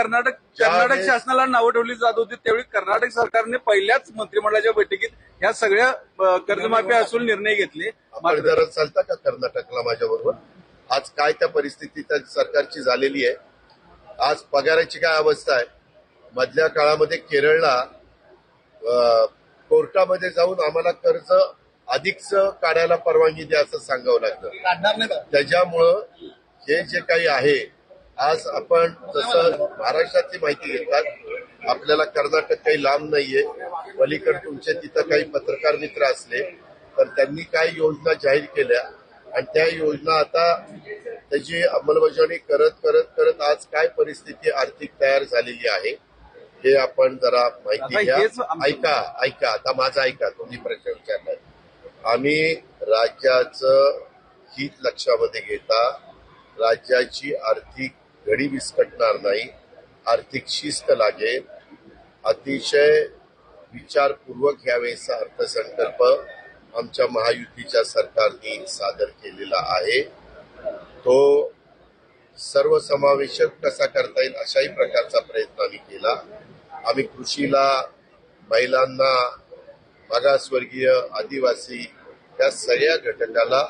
कर्नाटक कर्नाटक शासनाला नावं ठेवली जात होती त्यावेळी कर्नाटक सरकारने पहिल्याच मंत्रिमंडळाच्या बैठकीत ह्या सगळ्या कर्जमाफी असून निर्णय घेतले. जरा चालता का कर्नाटकला माझ्या बरोबर आज काय त्या परिस्थिती त्या सरकारची झालेली आहे? आज पगाराची काय अवस्था आहे? मधल्या काळामध्ये केरळला कोर्टामध्ये जाऊन आम्हाला कर्ज अधिकच काढायला परवानगी द्या असं सांगावं लागतं? त्याच्यामुळं हे जे काही आहे आज आपण जसं महाराष्ट्रातली माहिती घेतात आपल्याला कर्नाटक काही लांब नाहीये. पलीकडे तुमचे तिथं काही पत्रकार मित्र असले तर त्यांनी काही योजना जाहीर केल्या. आणि त्या योजना आता त्याची अंमलबजावणी करत करत करत आज काय परिस्थिती आर्थिक तयार झालेली आहे हे आपण जरा माहिती घ्या ऐका ऐका आता माझं ऐका तुम्ही प्रश्न विचारलाय आम्ही राज्याचं हित लक्षामध्ये घेता राज्याची आर्थिक घडी विस्कटणार नाही. आर्थिक शिस्त लागेल. अतिशय विचारपूर्वक यावेळेचा अर्थसंकल्प आमच्या महायुतीच्या सरकारने सादर केलेला आहे. तो सर्वसमावेशक कसा करता येईल अशाही प्रकारचा प्रयत्न आम्ही केला. आम्ही कृषीला महिलांना मागासवर्गीय आदिवासी या सगळ्या घटकाला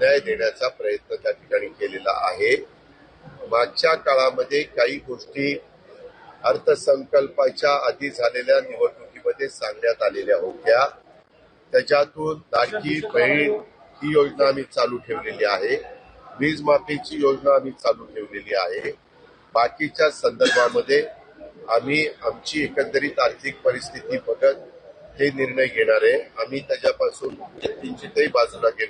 न्याय देण्याचा प्रयत्न त्या ठिकाणी केलेला आहे. मागच्या काळामध्ये काही गोष्टी अर्थसंकल्पाच्या आधी झालेल्या निवडणुकीमध्ये सांगण्यात आलेल्या होत्या. त्याच्यातून लाडकी बहीण ही योजना आम्ही चालू ठेवलेली आहे. वीज माफीची योजना आम्ही चालू ठेवलेली आहे. बाकीच्या संदर्भामध्ये आम्ही आमची एकंदरीत आर्थिक परिस्थिती बघत हे निर्णय घेणार आहे. आम्ही त्याच्यापासून किंचितही बाजूला गेलो.